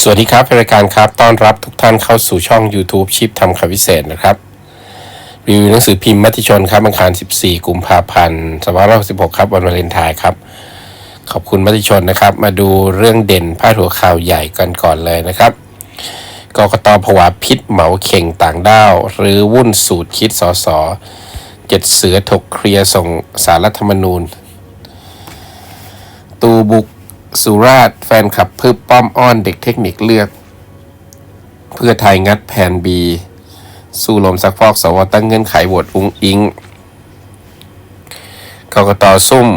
สวัสดีครับรายการครับ ต้อนรับทุกท่านเข้าสู่ช่อง YouTube ชิปทำข่าวพิเศษนะครับ รีวิวหนังสือพิมพ์มติชนครับอังคาร 14 กุมภาพันธ์2566ครับ วันวาเลนไทน์ครับ ขอบคุณมติชนนะครับ มาดูเรื่องเด่นพาดหัวข่าวใหญ่กันก่อนเลยนะครับกกตผวาพิษเหมาเข่งต่างด้าว หรือวุ่นสูตรคิดสอสอเจ็ดเสือถกเคลียร์ส่งสารรัฐธรรมนูญ ตูบุก สุราษฎร์แฟนคลับเพิ่มป้อมอ้อนเด็กเทคนิคเลือก เพื่อไทยงัดแผนบีสู้ลมซักฟอกสวตั้งเงื่อนไขโหวตอุ้งอิงกกตซุ่ม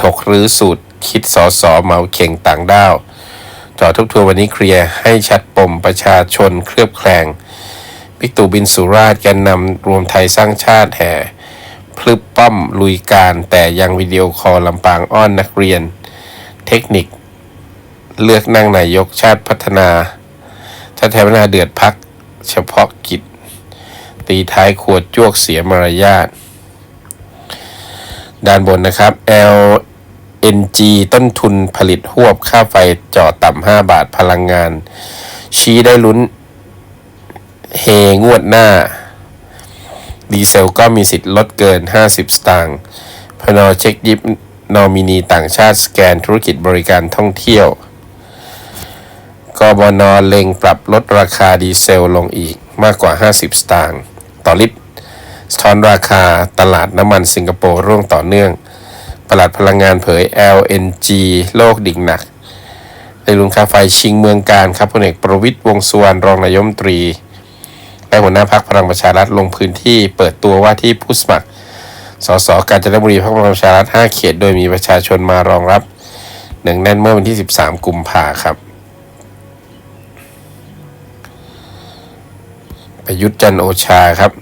ถกรื้อสูตร คิดสอสอเมาเข่งต่างด้าวจอทบทวนวันนี้เคลียร์ให้ชัดปมประชาชนเคลือบแคลงบิ๊กตู่บินสุราษฎร์แกนนำรวมไทยสร้างชาติแห่พลึบป้อมลุยการแต่ยังวิดีโอคอลลำปางอ้อนนักเรียน เทคนิค เลือกนั่งนายกชาติพัฒนาชาติไทยพัฒนาเดือดพัก เฉพาะกิจ ตีท้ายขวดจวกเสียมารยาทด้านบนนะครับ LNG ต้นทุนผลิตหวบค่าไฟจ่อต่ำ5บาทพลังงาน ชี้ได้ลุ้น เฮงวดหน้า ดีเซลก็มีสิทธิ์ลดเกิน 50 สตางค์พนอเช็คยิบ นอมินีต่างชาติสแกนธุรกิจบริการท่องเที่ยว กบนเล็งปรับลดราคาดีเซลลงอีกมากกว่า 50 สตางค์ต่อลิตรสะท้อนราคาตลาดน้ำมันสิงคโปร์ร่วงต่อเนื่อง ประหลัดพลังงานเผย LNG โลกดิ่งหนักในลุนคาไฟชิงเมืองการครับพลเอกประวิตยวงสุวรรณรองนายมตรีและหัวหน้าพักพลังประชารัฐลงพื้นที่เปิดตัวว่าที่ผู้สมัคร สสกาญจนบุรีพรรคพลังประชารัฐ5เขต โดยมีประชาชนมารองรับหนึ่งแน่นเมื่อวันที่ 13 กุมภาครับ ประยุทธ์จันโอชาครับ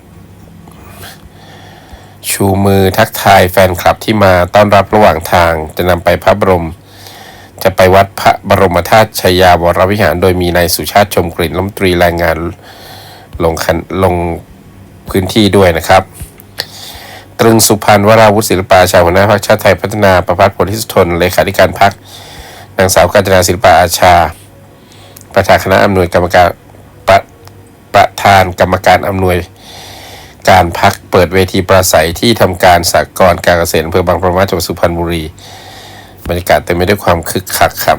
ชูมือทักทายแฟนคลับที่มาต้อนรับระหว่างทางจะนำไปพระบรม จะไปวัดพระบรมธาตุชยาวรวิหาร โดยมีนายสุชาติชมกลิ่นรัฐมนตรีแรงงานลงคันลงพื้นที่ด้วยนะครับ ตรึงสุพรรณวราวุฒิศิลปาชาหัวหน้าพรรคชาติไทยพัฒนาประพัฒน์โพธิสุทนเลขาธิการพรรคนางสาวกาญจนาศิลปาอาชา ประธานคณะอำนวยกรรมการประประธานกรรมการอำนวยการพักเปิดเวทีปราศัยที่ทำการสากลการเกษตรอำเภอบางประมาจังหวัดสุพรรณบุรี บรรยากาศเต็มไปด้วยความคึกคักครับ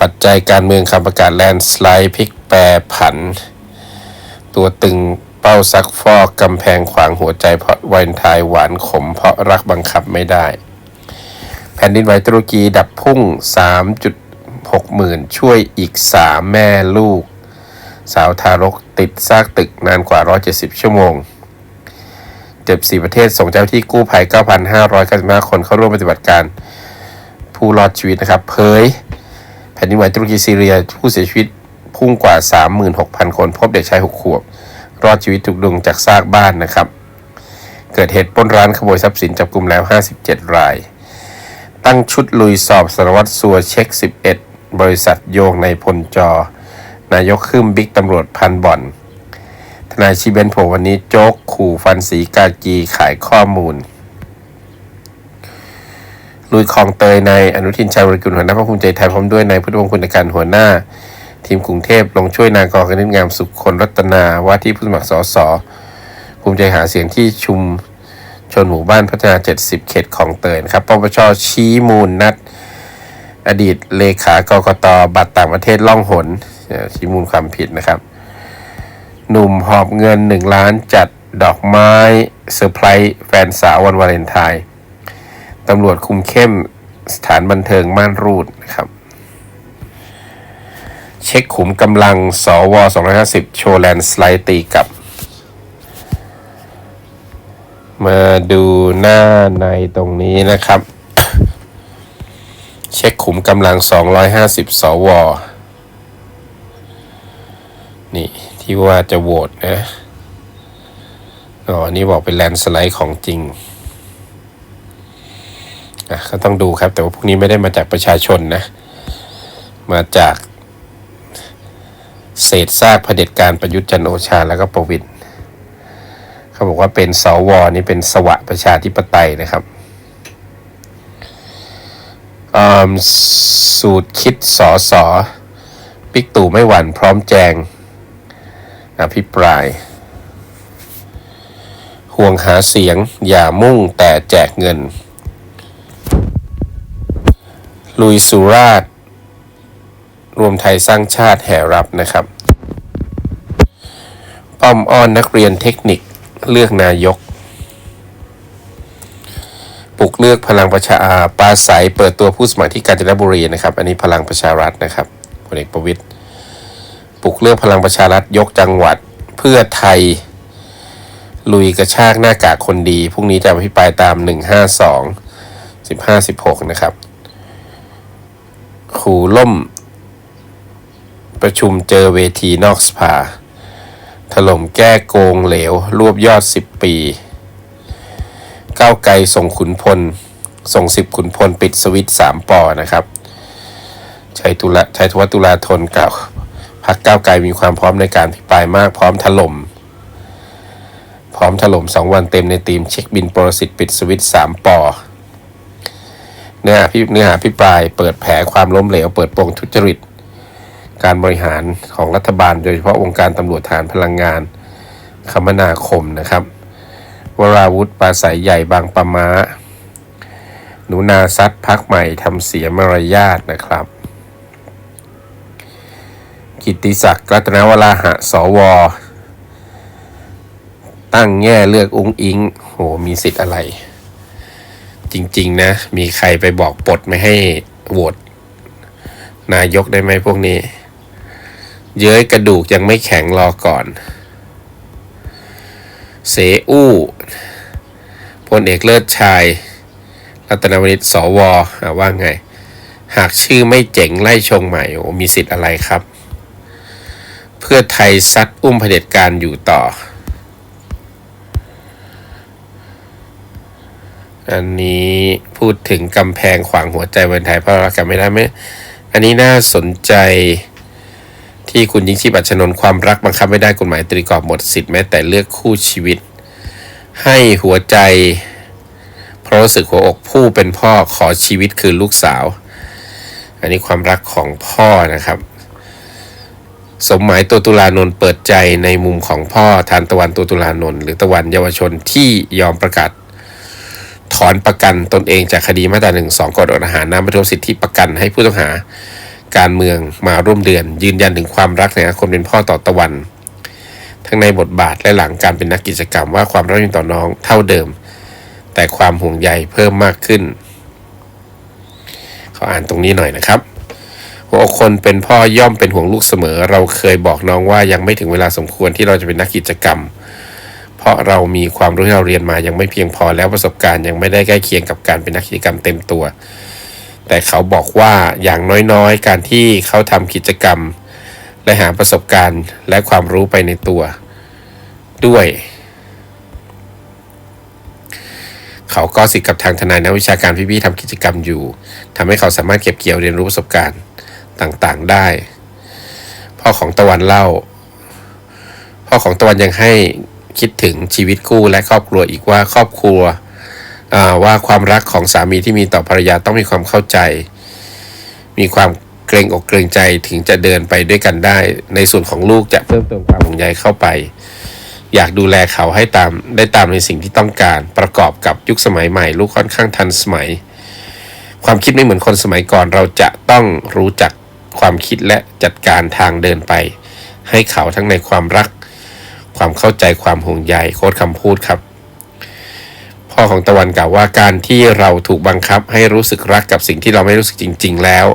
ปัจจัยการเมืองคำประกาศแลนด์สไลด์พลิกแปรผัน ตัวตึง เป้าซักฟอกกำแพงขวางหัวใจเพราะวานทน์หวานขม เพราะรักบังคับไม่ได้ แผ่นดินไหวตุรกีดับพุ่ง 3.6 หมื่น ช่วยอีก 3 แม่ลูก สาวทารกติดซากตึกนานกว่า 170 ชั่วโมงเจ็บ4ประเทศส่งเจ้าหน้าที่กู้ภัย 9,595 คนเข้าร่วมปฏิบัติการผู้รอดชีวิตนะครับเผยแผ่นดินไหวตุรกีซีเรียผู้เสียชีวิตพุ่งกว่า 36,000 คน พบเด็กชาย 6 ขวบ รอดชีวิตถูกดึงจากซากบ้านนะครับ เกิดเหตุปล้นร้านขโมยทรัพย์สินจับกลุ่มแล้ว 57 ราย ตั้งชุดลุยสอบสารวัตรสัวเช็ค 11 บริษัทโยงในพลจอ นายกขึ้นบิ๊กตำรวจพันบ่อน ทนายชีเบนโผวันนี้โจ๊กขู่ฟันสีกากีขายข้อมูลลุยคลองเตยในอนุทินชาญวรกุลหัวหน้าพรรคภูมิใจไทยพร้อมด้วยนายพุทธวงศ์คุณการหัวหน้า ทีมกรุงเทพลงช่วยนางกอกนิษฐ์งามสุขคนรัตนาว่าที่ผู้สมัครสสภูมิใจหาเสียงที่ชุมชนหมู่บ้านพัฒนา 70 เขตของเตยนครับปปชชี้มูลนัด อดีตเลขากกตบัตรต่างประเทศล่องหนชี้มูลความผิดนะครับ หนุ่มหอบเงิน 1 ล้านจัดดอกไม้เซอร์ไพรส์แฟนสาววันวาเลนไทน์ตำรวจคุมเข้มสถานบันเทิงม่านรูดนะครับ เช็คขุมกำลังสว250 โชว์แลนสไลด์ตีกับ มาดูหน้าในตรงนี้นะครับ เช็คขุมกำลัง 250 สว นี่ที่ว่าจะโหวตนะ อ๋อ นี่บอกเป็นแลนสไลด์ของจริงอะก็ต้องดูครับ แต่ว่าพวกนี้ไม่ได้มาจากประชาชนนะ มาจาก เศษซากเผด็จการประยุทธ์จันโอชาแล้วก็ประวิตรเขาบอกว่าเป็นสวนี่เป็นสวะประชาธิปไตยนะครับอ่าสูตรคิดสอสอปิกตู่ไม่หวั่นพร้อมแจงอภิปราย ห่วงหาเสียงอย่ามุ่งแต่แจกเงิน ลุยสุราษฎร์ รวมไทยสร้างชาติแห่รับนะครับ ป้อมอ้อนนักเรียนเทคนิคเลือกนายก ปลุกเลือกพลังประชาปราศัยเปิดตัวผู้สมัครที่กาญจนบุรีนะครับ อันนี้พลังประชารัฐนะครับพลเอกประวิตยปลุกเลือกพลังประชารัฐยกจังหวัดเพื่อไทย ลุยกระชากหน้ากากคนดีพรุ่งนี้จะอภิปรายตาม 152 15 16 นะครับขู่ล่ม ประชุมเจอเวทีนอกสภา ถล่มแก้โกงเหลว รวบยอด 10 ปี ก้าวไกลส่งขุนพล ส่ง 10 ขุนพลปิดสวิตสามปอนะครับชัยตุละชัยธวัตุลาธนกล่าวพักก้าวไกลมีความพร้อมในการพิปรายมากพร้อมถล่ม พร้อมถล่ม 2 วันเต็มในทีมเช็คบินโปรสิตปิดสวิตสามปอเนื้อหาพิเนื้อหาพิปรายเปิดแผลความล้มเหลว เปิดโปงทุจริต การบริหารของรัฐบาล โดยเฉพาะองค์การตำรวจฐานพลังงาน คมนาคมนะครับ วราวุธปราศัยใหญ่บางปะมาหนูนาซัดพักใหม่ทำเสียมารยาทนะครับ กิติศักดิ์รัตนวราหะสว ตั้งแง่เลือกอุ้งอิง โห มีสิทธิ์อะไร จริง ๆ นะ มีใครไปบอกปลดไม่ให้โหวตนายกได้ไหมพวกนี้ เย้ยกระดูกยังไม่แข็งรอก่อน เสอู้พลเอกเลิศชาย รัตนวณิชสวอว่าไง หากชื่อไม่เจ๋งไล่ชงใหม่โอ้มีสิทธิ์อะไรครับ เพื่อไทยซัดอุ้มเผด็จการอยู่ต่อ อันนี้พูดถึงกำแพงขวางหัวใจวันไทยเพราะรักกันไม่ได้ไหมอันนี้น่าสนใจ ที่คุณยิ่งชีพอัชนนท์ความรักบังคับไม่ได้กฎหมายตรีกรอบหมดสิทธิ์แม้แต่เลือกคู่ชีวิต ให้หัวใจเพราะรู้สึกหัวอกผู้เป็นพ่อขอชีวิตคือลูกสาว อันนี้ความรักของพ่อนะครับ สมหมายตัวตุลานนท์เปิดใจในมุมของพ่อทานตะวันตัวตุลานนท์หรือตะวันเยาวชนที่ยอมประกาศถอนประกันตนเองจากคดีมาตราหนึ่งสองกฎอาหารน้ำบรรทุสิทธิประกันให้ผู้ต้องหา การเมืองมาร่วมเดือน ยืนยันถึงความรักในอาคตเป็นพ่อต่อตะวัน ทั้งในบทบาทและหลังการเป็นนักกิจกรรมว่าความรักยังต่อน้องเท่าเดิม แต่ความห่วงใยเพิ่มมากขึ้นเขออ่านตรงนี้หน่อยนะครับหัวอกคนเป็นพ่อย่อมเป็นห่วงลูกเสมอ เราเคยบอกน้องว่ายังไม่ถึงเวลาสมควรที่เราจะเป็นนักกิจกรรม เพราะเรามีความรู้ที่เราเรียนมายังไม่เพียงพอแล้วประสบการณ์ยังไม่ได้ใกล้เคียงกับการเป็นนักกิจกรรมเต็มตัว แต่เขาบอกว่าอย่างน้อยๆ การที่เขาทำกิจกรรม และหาประสบการณ์และความรู้ไปในตัว ด้วย เขาก็สิทธิ์กับทางทนายนักวิชาการพี่ๆทำกิจกรรมอยู่ทำให้เขาสามารถเก็บเกี่ยวเรียนรู้ประสบการณ์ต่างๆได้ พ่อของตะวันเล่า พ่อของตะวันยังให้คิดถึงชีวิตคู่และครอบครัวอีกว่าครอบครัว ว่าความรักของสามีที่มีต่อภรรยาต้องมีความเข้าใจ มีความเกรงอกเกรงใจถึงจะเดินไปด้วยกันได้ ในส่วนของลูกจะเพิ่มเติมความห่วงใยเข้าไป อยากดูแลเขาให้ตามได้ตามในสิ่งที่ต้องการ ประกอบกับยุคสมัยใหม่ ลูกค่อนข้างทันสมัย ความคิดไม่เหมือนคนสมัยก่อน เราจะต้องรู้จักความคิดและจัดการทางเดินไป ให้เขาทั้งในความรัก ความเข้าใจความห่วงใยโค้ดคำพูดครับ อของตะวันกล่าวว่าการที่เราถูกบังคับให้รู้สึกรักกับสิ่งที่เราไม่รู้สึกจริง ๆ แล้ว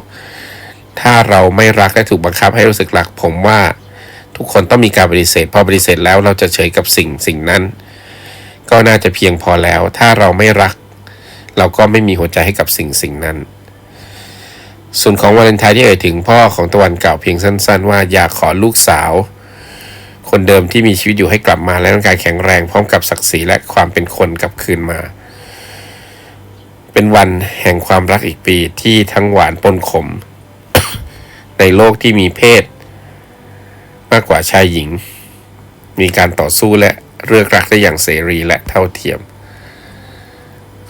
ถ้าเราไม่รักและถูกบังคับให้รู้สึกรัก ผมว่าทุกคนต้องมีการปฏิเสธพอปฏิเสธแล้วเราจะเฉยกับสิ่งสิ่งนั้น ก็น่าจะเพียงพอแล้ว ถ้าเราไม่รัก เราก็ไม่มีหัวใจให้กับสิ่งสิ่งนั้น ส่วนของวาเลนไทน์ที่เอ่ยถึงพ่อของตะวันกล่าวเพียงสั้น ๆ ว่าอยากขอลูกสาว คนเดิมที่มีชีวิตอยู่ให้กลับมา และร่างกายแข็งแรงพร้อมกับศักดิ์ศรีและความเป็นคนกลับคืนมา เป็นวันแห่งความรักอีกปีที่ทั้งหวานปนขม ในโลกที่มีเพศ มากกว่าชายหญิง มีการต่อสู้และเลือกรักได้อย่างเสรีและเท่าเทียม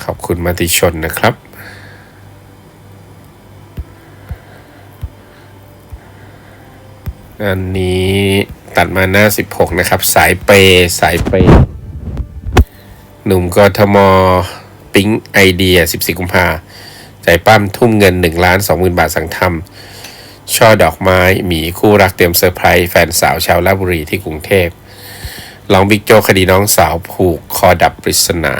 ขอบคุณมติชนนะครับ อันนี้ตัดมาหน้า 16 นะครับ สายเปย์สายเปย์หนุ่มกทมปิ๊งไอเดีย 14 กุมภาใจปั้มทุ่มเงิน 1 ล้าน 20,000 บาทสั่งทำช่อดอกไม้ หมีคู่รักเตรียมเซอร์ไพรส์แฟนสาวชาวราบุรีที่กรุงเทพลองบิ๊กโจคดีน้องสาวผูกคอดับปริศนา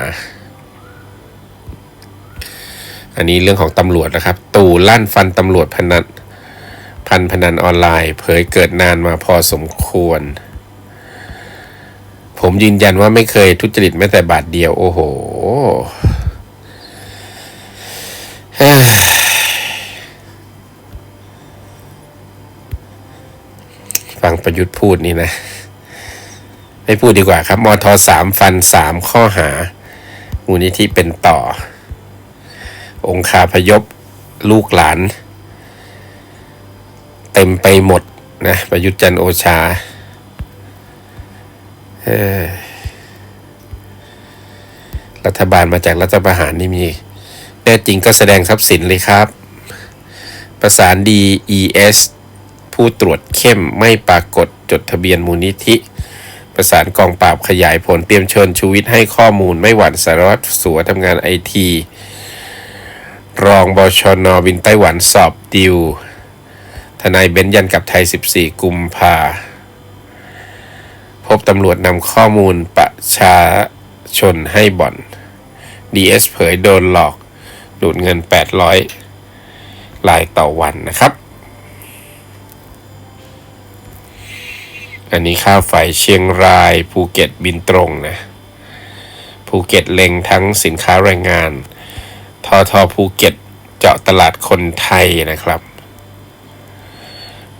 อันนี้เรื่องของตำรวจนะครับ ตู่ลั่นฟันตำรวจพนัน พันพนันออนไลน์ เผยเกิดนานมาพอสมควร ผมยืนยันว่าไม่เคยทุจริตแม้แต่บาทเดียว โอ้โห้ฟังประยุทธ์พูดนี่นะ ไม่พูดดีกว่าครับมทสามฟันสามข้อหา มูลนิธิเป็นต่อ องคาพยพลูกหลาน เต็มไปหมดนะประยุทธ์จันโอชาเอ้ยรัฐบาลมาจากรัฐประหารนี่มีแน่จริงก็แสดงทรัพย์สินเลยครับ ประสานดี ES ผู้ตรวจเข้มไม่ปรากฏจดทะเบียนมูลนิธิ ประสานกองปราบขยายผลเตรียมเชิญชูวิทย์ให้ข้อมูลไม่หวั่นสารวัตรสัวทำงานไอที รองบชนบินไต้หวันสอบดิว นายเบนยันกับไทย 14 กุมภาพบตำรวจนำข้อมูลประชาชนให้บ่อน DS เผยโดนหลอก ดูดเงิน 800 ลายต่อวันนะครับ อันนี้ค่าไฟเชียงรายภูเก็ตบินตรงนะ ภูเก็ตเล็งทั้งสินค้าแรงงาน ทอทอภูเก็ตเจาะตลาดคนไทยนะครับ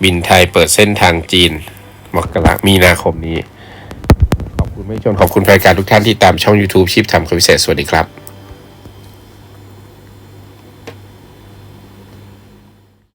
บินไทยเปิดเส้นทางจีน มกรามีนาคมนี้ ขอบคุณไม่ชนขอบคุณแฟนการทุกท่านที่ตามช่อง YouTube ชีพทำคำพิเศษ สวัสดีครับ